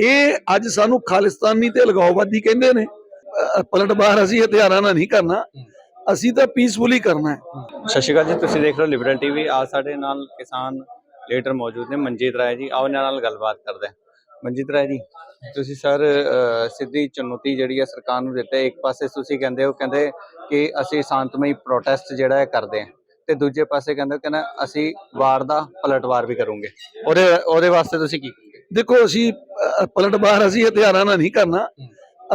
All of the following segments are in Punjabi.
ਇਹ ਅੱਜ ਸਾਨੂੰ ਖਾਲਿਸਤਾਨੀ ਤੇ ਲਗਾਓਵਾਦੀ ਕਹਿੰਦੇ ਨੇ। ਪਲਟਵਾਰ ਅਸੀਂ ਹਥਿਆਰਾਂ ਨਾਲ ਨਹੀਂ ਕਰਨਾ। ਅਸੀਂ ਤਾਂ ਪੀਸਫੁਲੀ ਕਰਨਾ ਹੈ। ਸਤਿ ਸ਼੍ਰੀ ਅਕਾਲ ਜੀ, ਤੁਸੀਂ ਦੇਖ ਰਹੇ ਹੋ ਲਿਬਰਲ ਟੀਵੀ ਆ ਸਾਡੇ ਨਾਲ ਕਿਸਾਨ ਲੀਡਰ ਮੌਜੂਦ ਨੇ, ਮਨਜੀਤ ਰਾਏ ਜੀ। ਆਓ ਇਹਨਾਂ ਨਾਲ ਗੱਲਬਾਤ ਕਰਦੇ ਮਨਜੀਤ ਰਾਏ ਜੀ, ਤੁਸੀਂ ਸਰ ਸਿੱਧੀ ਚੁਣੌਤੀ ਜਿਹੜੀ ਹੈ ਸਰਕਾਰ ਨੂੰ ਦਿੱਤੇ ਇੱਕ ਪਾਸੇ ਤੁਸੀਂ ਕਹਿੰਦੇ ਹੋ, ਕਹਿੰਦੇ ਕਿ ਅਸੀਂ ਸ਼ਾਂਤਮਈ ਪ੍ਰੋਟੈਸਟ ਜਿਹੜਾ ਹੈ ਕਰਦੇ ਹਾਂ। ਤੇ ਦੂਜੇ ਪਾਸੇ ਕਹਿੰਦੇ ਹੋ, ਕਹਿੰਦਾ ਅਸੀਂ ਵਾਰ ਦਾ ਪਲਟਵਾਰ ਵੀ ਕਰੂੰਗੇ। ਉਹਦੇ ਉਹਦੇ ਵਾਸਤੇ ਤੁਸੀਂ ਕੀ ਦੇਖੋ ਅਸੀਂ ਅ, ਪਲਟਵਾਰ ਅਸੀਂ ਹਥਿਆਰਾਂ ਨਾਲ ਨਹੀਂ ਕਰਨਾ।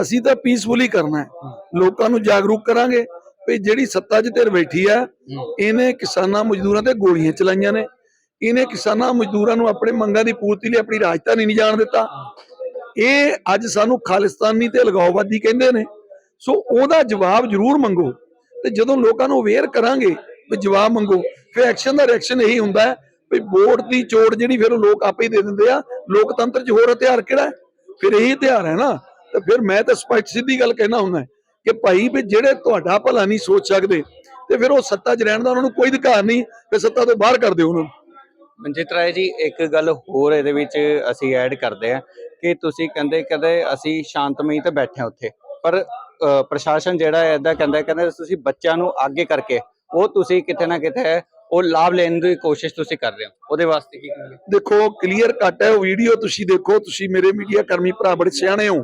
ਅਸੀਂ ਤਾਂ ਪੀਸਫੁਲੀ ਕਰਨਾ ਹੈ। ਲੋਕਾਂ ਨੂੰ ਜਾਗਰੂਕ ਕਰਾਂਗੇ ਵੀ ਜਿਹੜੀ ਸੱਤਾ 'ਚ ਧਿਰ ਬੈਠੀ ਹੈ ਇਹਨੇ ਕਿਸਾਨਾਂ ਮਜ਼ਦੂਰਾਂ ਤੇ ਗੋਲੀਆਂ ਚਲਾਈਆਂ ਨੇ। ਇਹਨੇ ਕਿਸਾਨਾਂ ਮਜ਼ਦੂਰਾਂ ਨੂੰ ਆਪਣੇ ਮੰਗਾਂ ਦੀ ਪੂਰਤੀ ਲਈ ਆਪਣੀ ਰਾਜਧਾਨੀ ਨਹੀਂ ਜਾਣ ਦਿੱਤਾ। ਇਹ ਅੱਜ ਸਾਨੂੰ ਖਾਲਿਸਤਾਨੀ ਤੇ ਲਗਾਓਵਾਦੀ ਕਹਿੰਦੇ ਨੇ। ਸੋ ਉਹਦਾ ਜਵਾਬ ਜ਼ਰੂਰ ਮੰਗੋ ਤੇ ਜਦੋਂ ਲੋਕਾਂ ਨੂੰ ਅਵੇਅਰ ਕਰਾਂਗੇ ਵੀ ਜਵਾਬ ਮੰਗੋ ਫਿਰ ਐਕਸ਼ਨ ਦਾ ਰਿਐਕਸ਼ਨ ਇਹੀ ਹੁੰਦਾ ਹੈ ਵੀ ਵੋਟ ਦੀ ਚੋੜ ਜਿਹੜੀ ਫਿਰ ਉਹ ਲੋਕ ਆਪੇ ਹੀ ਦੇ ਦਿੰਦੇ ਆ। ਲੋਕਤੰਤਰ 'ਚ ਹੋਰ ਹਥਿਆਰ ਕਿਹੜਾ ਫਿਰ ਇਹੀ ਹਥਿਆਰ ਹੈ ਨਾ। ਤੇ ਫਿਰ ਮੈਂ ਤਾਂ ਸਪਸ਼ਟ ਸਿੱਧੀ ਗੱਲ ਕਹਿਣਾ ਹੁੰਦਾ ਕਿ ਭਾਈ ਵੀ ਜਿਹੜੇ ਤੁਹਾਡਾ ਭਲਾ ਨਹੀਂ ਸੋਚ ਸਕਦੇ, ਤੇ ਫਿਰ ਉਹ ਸੱਤਾ 'ਚ ਰਹਿਣ ਦਾ ਉਹਨਾਂ ਨੂੰ ਕੋਈ ਅਧਿਕਾਰ ਨਹੀਂ, ਫਿਰ ਸੱਤਾ ਤੋਂ ਬਾਹਰ ਕਰ ਦਿਓ ਉਹਨਾਂ ਨੂੰ। ਮਨਜੀਤ ਰਾਏ ਜੀ, ਇੱਕ ਗੱਲ ਹੋਰ ਇਹਦੇ ਵਿੱਚ ਅਸੀਂ ਐਡ ਕਰਦੇ ਆ ਕਿ ਤੁਸੀਂ ਕਹਿੰਦੇ ਕਹਿੰਦੇ ਅਸੀਂ ਸ਼ਾਂਤਮਈ ਤੇ ਬੈਠੇ ਹਾਂ ਉੱਥੇ, ਪਰ ਪ੍ਰਸ਼ਾਸਨ ਜਿਹੜਾ ਹੈ ਇਦਾਂ ਕਹਿੰਦਾ ਕਹਿੰਦੇ ਤੁਸੀਂ ਬੱਚਿਆਂ ਨੂੰ ਅੱਗੇ ਕਰਕੇ, ਉਹ ਤੁਸੀਂ ਕਿਤੇ ਨਾ ਕਿਤੇ ਉਹ ਲਾਭ ਲੈਣ ਦੀ ਕੋਸ਼ਿਸ਼ ਤੁਸੀਂ ਕਰ ਰਹੇ ਹੋ ਉਹਦੇ ਵਾਸਤੇ ਕੀ ਕਰੀਏ ਦੇਖੋ ਕਲੀਅਰ ਕੱਟ ਹੈ ਉਹ ਵੀਡੀਓ ਤੁਸੀਂ ਦੇਖੋ ਤੁਸੀਂ ਮੇਰੇ ਮੀਡੀਆ ਕਰਮੀ ਭਰਾ ਬੜੇ ਸਿਆਣੇ ਹੋ।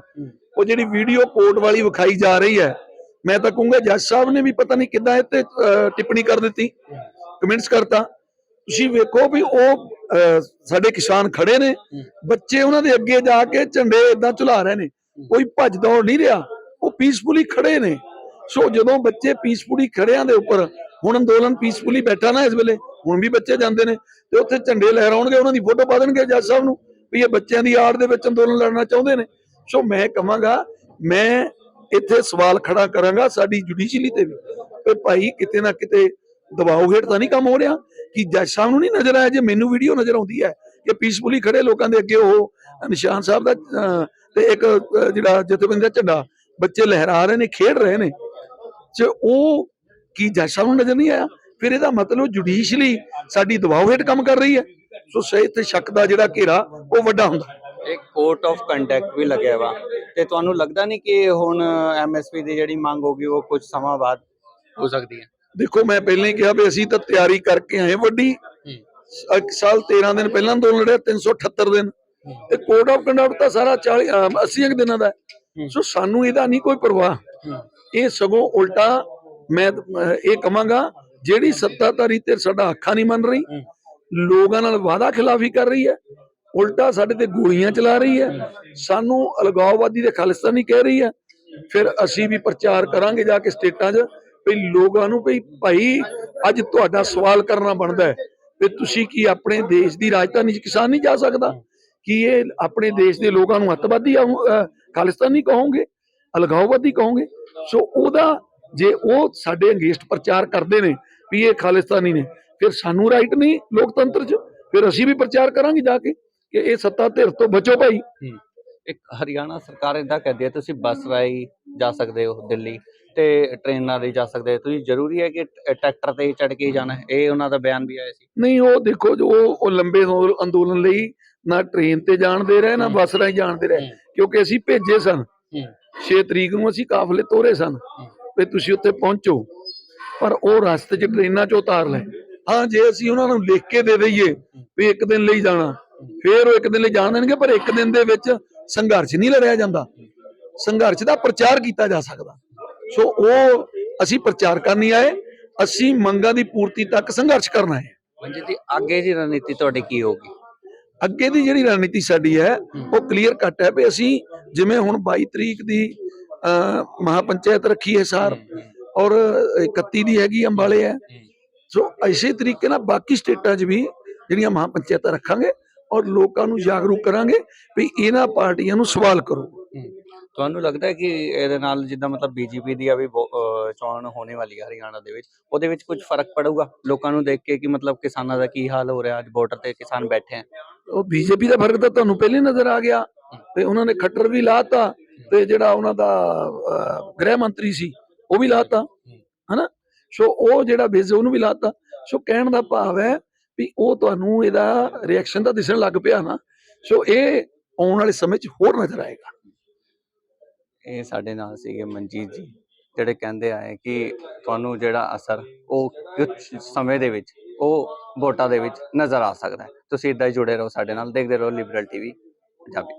ਉਹ ਜਿਹੜੀ ਵੀਡੀਓ ਕੋਰਟ ਵਾਲੀ ਵਿਖਾਈ ਜਾ ਰਹੀ ਹੈ ਮੈਂ ਤਾਂ ਕਹੂੰਗਾ ਜੱਜ ਸਾਹਿਬ ਨੇ ਵੀ ਪਤਾ ਨਹੀਂ ਕਿੱਦਾਂ ਇਹ ਤੇ ਟਿੱਪਣੀ ਕਰ ਦਿੱਤੀ ਕਮੈਂਟਸ ਕਰਤਾ। ਤੁਸੀਂ ਵੇਖੋ ਵੀ ਉਹ ਸਾਡੇ ਕਿਸਾਨ ਖੜੇ ਨੇ ਬੱਚੇ ਉਹਨਾਂ ਦੇ ਅੱਗੇ ਜਾ ਕੇ ਝੰਡੇ ਇਦਾਂ ਝੁਲਾ ਰਹੇ ਨੇ। ਕੋਈ ਭੱਜ ਦੌੜ ਨਹੀਂ ਰਿਹਾ ਉਹ ਪੀਸਫੁਲੀ ਖੜੇ ਨੇ। ਸੋ ਜਦੋਂ ਬੱਚੇ ਪੀਸਫੁਲੀ ਖੜਿਆਂ ਦੇ ਉੱਪਰ ਹੁਣ ਅੰਦੋਲਨ ਪੀਸਫੁਲੀ ਬੈਠਾ ਨਾ ਇਸ ਵੇਲੇ, ਹੁਣ ਵੀ ਬੱਚੇ ਜਾਂਦੇ ਨੇ ਤੇ ਉੱਥੇ ਝੰਡੇ ਲਹਿਰਾਉਣਗੇ, ਉਹਨਾਂ ਦੀ ਫੋਟੋ ਪਾ ਦੇਣਗੇ ਜੱਜ ਸਾਹਿਬ ਨੂੰ ਵੀ ਇਹ ਬੱਚਿਆਂ ਦੀ ਆੜ ਦੇ ਵਿੱਚ ਅੰਦੋਲਨ ਲੜਨਾ ਚਾਹੁੰਦੇ ਨੇ। ਸੋ ਮੈਂ ਕਹਾਂਗਾ, ਮੈਂ ਇੱਥੇ ਸਵਾਲ ਖੜਾ ਕਰਾਂਗਾ ਸਾਡੀ ਜੁਡੀਸ਼ੀਅਲੀ ਤੇ ਵੀ ਵੀ ਭਾਈ ਕਿਤੇ ਨਾ ਕਿਤੇ ਦਬਾਅ ਹੇਠ ਤਾਂ ਨਹੀਂ ਕੰਮ ਹੋ ਰਿਹਾ ਕਿ ਜੱਜ ਸਾਹਿਬ ਨੂੰ ਨਹੀਂ ਨਜ਼ਰ ਆਇਆ, ਜੇ ਮੈਨੂੰ ਵੀਡੀਓ ਨਜ਼ਰ ਆਉਂਦੀ ਹੈ ਕਿ ਪੀਸਫੁਲੀ ਖੜੇ ਲੋਕਾਂ ਦੇ ਅੱਗੇ ਉਹ ਨਿਸ਼ਾਨ ਸਾਹਿਬ ਦਾ ਤੇ ਇੱਕ ਜਿਹੜਾ ਜਥੇਬੰਦੀ ਦਾ ਝੰਡਾ ਬੱਚੇ ਲਹਿਰਾ ਰਹੇ ਨੇ, ਖੇਡ ਰਹੇ ਨੇ, ਤੇ ਉਹ ਕੀ ਜੱਜ ਸਾਹਿਬ ਨੂੰ ਨਜ਼ਰ ਨਹੀਂ ਆਇਆ? ਫਿਰ ਇਹਦਾ ਮਤਲਬ ਜੁਡੀਸ਼ੀਅਲੀ ਸਾਡੀ ਦਬਾਅ ਹੇਠ ਕੰਮ ਕਰ ਰਹੀ ਹੈ। ਸੋ ਸਹੀ ਤੇ ਸ਼ੱਕ ਦਾ ਜਿਹੜਾ ਘੇਰਾ ਉਹ ਵੱਡਾ ਹੁੰਦਾ। ਇੱਕ ਕੋਰਟ ਆਫ ਕੰਡਕਟ ਵੀ ਲੱਗਿਆ ਵਾ। ਤੇ ਤੁਹਾਨੂੰ ਲੱਗਦਾ ਨਹੀਂ ਕਿ ਹੁਣ ਐਮਐਸਪੀ ਦੀ ਜਿਹੜੀ ਮੰਗ ਹੋਗੀ ਉਹ ਕੁਝ ਸਮਾਂ ਬਾਅਦ ਹੋ ਸਕਦੀ ਹੈ? ਦੇਖੋ ਮੈਂ ਪਹਿਲਾਂ ਹੀ ਕਿਹਾ ਵੀ ਅਸੀਂ ਤਾਂ ਤਿਆਰੀ ਕਰਕੇ ਆਏ ਵੱਡੀ। ਇੱਕ ਸਾਲ 13 ਦਿਨ ਪਹਿਲਾਂ ਅੰਦੋਲਨ ਲੜਿਆ 378 ਦਿਨ। ਤੇ ਕੋਡ ਆਫ ਕੰਡਕਟ ਤਾਂ ਸਾਰਾ 40 ਅਮ 80 ਕੁ ਦਿਨਾਂ ਦਾ। ਸੋ ਸਾਨੂੰ ਇਹਦਾ ਨਹੀਂ ਕੋਈ ਪਰਵਾਹ। ਇਹ ਸਗੋਂ ਉਲਟਾ ਮੈਂ, ਇਹ ਕਹਾਂਗਾ, ਜਿਹੜੀ ਸੱਤਾਧਾਰੀ ਤੇ ਸਾਡਾ ਅੱਖਾਂ ਨਹੀਂ ਮੰਨ ਰਹੀ, ਲੋਕਾਂ ਨਾਲ ਵਾਅਦਾ ਖਿਲਾਫੀ ਕਰ ਰਹੀ ਹੈ, ਉਲਟਾ ਸਾਡੇ ਤੇ ਗੋਲੀਆਂ ਚਲਾ ਰਹੀ ਹੈ, ਸਾਨੂੰ ਅਲਗਾਵਵਾਦੀ ਤੇ ਖਾਲਿਸਤਾਨੀ ਕਹਿ ਰਹੀ ਹੈ, ਫਿਰ ਅਸੀਂ ਵੀ ਪ੍ਰਚਾਰ ਕਰਾਂਗੇ ਜਾ ਕੇ ਸਟੇਟਾਂ 'ਚ, ਵੀ ਲੋਕਾਂ ਨੂੰ ਵੀ ਭਾਈ ਅੱਜ ਤੁਹਾਡਾ ਸਵਾਲ ਕਰਨਾ ਬਣਦਾ ਹੈ, ਵੀ ਤੁਸੀਂ ਕੀ ਆਪਣੇ ਦੇਸ਼ ਦੀ ਰਾਜਧਾਨੀ 'ਚ ਕਿਸਾਨ ਨਹੀਂ ਜਾ ਸਕਦਾ? ਕੀ ਇਹ ਆਪਣੇ ਦੇਸ਼ ਦੇ ਲੋਕਾਂ ਨੂੰ ਅੱਤਵਾਦੀ ਆਹੋ- ਖਾਲਿਸਤਾਨੀ ਕਹੋਗੇ? ਅਲਗਾਵਵਾਦੀ ਕਹੋਗੇ? ਸੋ ਉਹਦਾ ਜੇ ਉਹ ਸਾਡੇ ਅੰਗੇਸਟ ਪ੍ਰਚਾਰ ਕਰਦੇ ਨੇ ਵੀ ਇਹ ਖਾਲਿਸਤਾਨੀ ਨੇ ਫਿਰ ਸਾਨੂੰ ਰਾਈਟ ਨਹੀਂ ਲੋਕਤੰਤਰ 'ਚ? ਫਿਰ ਅਸੀਂ ਵੀ ਪ੍ਰਚਾਰ ਕਰਾਂਗੇ ਜਾ ਕੇ ਕਿ ਇਹ ਸੱਤਾ ਧਿਰ ਤੋਂ ਬਚੋ ਭਾਈ। ਇੱਕ ਹਰਿਆਣਾ ਸਰਕਾਰ ਇਦਾਂ ਕਹਿੰਦੀ ਹੈ ਤੁਸੀਂ ਬੱਸ ਰਾਹੀਂ ਜਾ ਸਕਦੇ ਹੋ ਦਿੱਲੀ ਤੇ ਟ੍ਰੇਨਾਂ ਰਾਹੀਂ ਜਾ ਸਕਦੇ ਹੋ। ਤੁਸੀਂ ਜ਼ਰੂਰੀ ਹੈ ਕਿ ਟਰੈਕਟਰ ਤੇ ਚੜ ਕੇ ਹੀ ਜਾਣਾ ਹੈ। ਇਹ ਉਹਨਾਂ ਦਾ ਬਿਆਨ ਵੀ ਆਇਆ ਸੀ। ਨਹੀਂ ਉਹ ਦੇਖੋ ਜੋ ਉਹ ਲੰਬੇ ਅੰਦੋ- ਅੰਦੋਲਨ ਲਈ ਨਾ ਟ੍ਰੇਨ ਤੇ ਜਾਣ ਦੇ ਰਹੇ ਨਾ ਬੱਸ ਰਾਹੀਂ ਜਾਣ ਦੇ ਰਹੇ ਕਿਉਂਕਿ ਅਸੀਂ ਭੇਜੇ ਸਨ। 6 ਤਰੀਕ ਨੂੰ ਅਸੀਂ ਕਾਫਲੇ ਤੋਰੇ ਸਨ। ਵੀ ਤੁਸੀਂ ਉੱਥੇ ਪਹੁੰਚੋ। ਪਰ ਉਹ ਰਸਤੇ 'ਚ ਟ੍ਰੇਨਾਂ 'ਚ ਉਤਾਰ ਲੈ। ਹਾਂ ਜੇ ਅਸੀਂ ਉਹਨਾਂ ਨੂੰ ਲਿਖ ਕੇ ਦੇ ਦਈਏ ਵੀ ਇੱਕ ਦਿਨ ਲਈ ਜਾਣਾ ਫਿਰ ਉਹ ਇੱਕ ਦਿਨ ਲਈ ਜਾਣ ਦੇਣਗੇ ਪਰ ਇੱਕ ਦਿਨ ਦੇ ਵਿੱਚ ਸੰਘਰਸ਼ ਨਹੀਂ ਲੜਿਆ ਜਾਂਦਾ। ਸੰਘਰਸ਼ ਦਾ ਪ੍ਰਚਾਰ ਕੀਤਾ ਜਾ ਸਕਦਾ। ਸੋ ਉਹ ਅਸੀਂ ਪ੍ਰਚਾਰ ਕਰਨ ਆਏ। ਅਸੀਂ ਮੰਗਾਂ ਦੀ ਪੂਰਤੀ ਤੱਕ ਸੰਘਰਸ਼ ਕਰਨਾ ਹੈ ਹਾਂਜੀ ਜੀ ਅੱਗੇ ਦੀ ਰਣਨੀਤੀ ਤੁਹਾਡੀ ਕੀ ਹੋਗੀ ਅੱਗੇ ਦੀ ਜਿਹੜੀ ਰਣਨੀਤੀ ਸਾਡੀ ਹੈ ਉਹ ਕਲੀਅਰ ਕੱਟ ਹੈ ਵੀ ਅਸੀਂ ਜਿਵੇਂ ਹੁਣ 22 ਤਰੀਕ ਦੀ ਮਹਾਪੰਚਾਇਤ ਰੱਖੀ ਹੈ ਸਾਰ ਔਰ 31 ਦੀ ਹੈਗੀ ਅੰਬਾਲੇ ਹੈ। ਸੋ ਇਸੇ ਤਰੀਕੇ ਨਾਲ ਬਾਕੀ ਸਟੇਟਾਂ 'ਚ ਵੀ ਜਿਹੜੀਆਂ ਮਹਾਪੰਚਾਇਤਾਂ ਰੱਖਾਂਗੇ ਔਰ ਲੋਕਾਂ ਨੂੰ ਜਾਗਰੂਕ ਕਰਾਂਗੇ ਵੀ ਇਹਨਾਂ ਪਾਰਟੀਆਂ ਨੂੰ ਸਵਾਲ ਕਰੋ। ਤੁਹਾਨੂੰ ਲੱਗਦਾ ਹੈ ਕਿ ਇਹਦੇ ਨਾਲ ਜਿੱਦਾਂ ਮਤਲਬ ਬੀਜੇਪੀ ਦੀ ਆ ਵੀ ਚੋਣ ਹੋਣੇ ਵਾਲੀ ਹੈ ਹਰਿਆਣਾ ਦੇ ਵਿੱਚ ਉਹਦੇ ਵਿੱਚ ਕੁਝ ਫ਼ਰਕ ਪੜੂਗਾ? ਲੋਕਾਂ ਨੂੰ ਦੇਖ ਕੇ ਕਿ ਮਤਲਬ ਕਿਸਾਨਾਂ ਦਾ ਕੀ ਹਾਲ ਹੋ ਰਿਹਾ? ਅੱਜ ਬਾਰਡਰ ਤੇ ਕਿਸਾਨ ਬੈਠੇ ਆ ਉਹ ਬੀਜੇਪੀ ਦਾ ਫ਼ਰਕ ਤਾਂ ਤੁਹਾਨੂੰ ਪਹਿਲੇ ਨਜ਼ਰ ਆ ਗਿਆ ਤੇ ਉਹਨਾਂ ਨੇ ਖੱਟਰ ਵੀ ਲਾਤਾ। ਤੇ ਜਿਹੜਾ ਉਹਨਾਂ ਦਾ ਗ੍ਰਹਿ ਮੰਤਰੀ ਸੀ, ਉਹ ਵੀ ਲਾਤਾ। ਹਨਾ? ਸੋ ਉਹ ਜਿਹੜਾ ਬੇਜ਼ ਉਹਨੂੰ ਵੀ ਲਾਤਾ। ਸੋ ਕਹਿਣ ਦਾ ਭਾਵ ਹੈ ਵੀ ਉਹ ਤੁਹਾਨੂੰ ਇਹਦਾ ਰਿਐਕਸ਼ਨ ਤਾਂ ਦਿਸਣ ਲੱਗ ਪਿਆ ਨਾ। ਸੋ ਇਹ ਆਉਣ ਵਾਲੇ ਸਮੇਂ 'ਚ ਹੋਰ ਨਜ਼ਰ ਆਏਗਾ। ਇਹ ਸਾਡੇ ਨਾਲ ਸੀਗੇ ਮਨਜੀਤ ਜੀ, ਜਿਹੜੇ ਕਹਿੰਦੇ ਆਏ ਕਿ ਤੁਹਾਨੂੰ ਜਿਹੜਾ ਅਸਰ, ਉਹ ਕੁਝ ਸਮੇਂ ਦੇ ਵਿੱਚ, ਉਹ ਵੋਟਾਂ ਦੇ ਵਿੱਚ ਨਜ਼ਰ ਆ ਸਕਦਾ ਹੈ। ਤੁਸੀਂ ਇਦਾਂ ਹੀ ਜੁੜੇ ਰਹੋ ਸਾਡੇ ਨਾਲ, ਦੇਖਦੇ ਰਹੋ ਲਿਬਰਲ ਟੀਵੀ ਪੰਜਾਬੀ।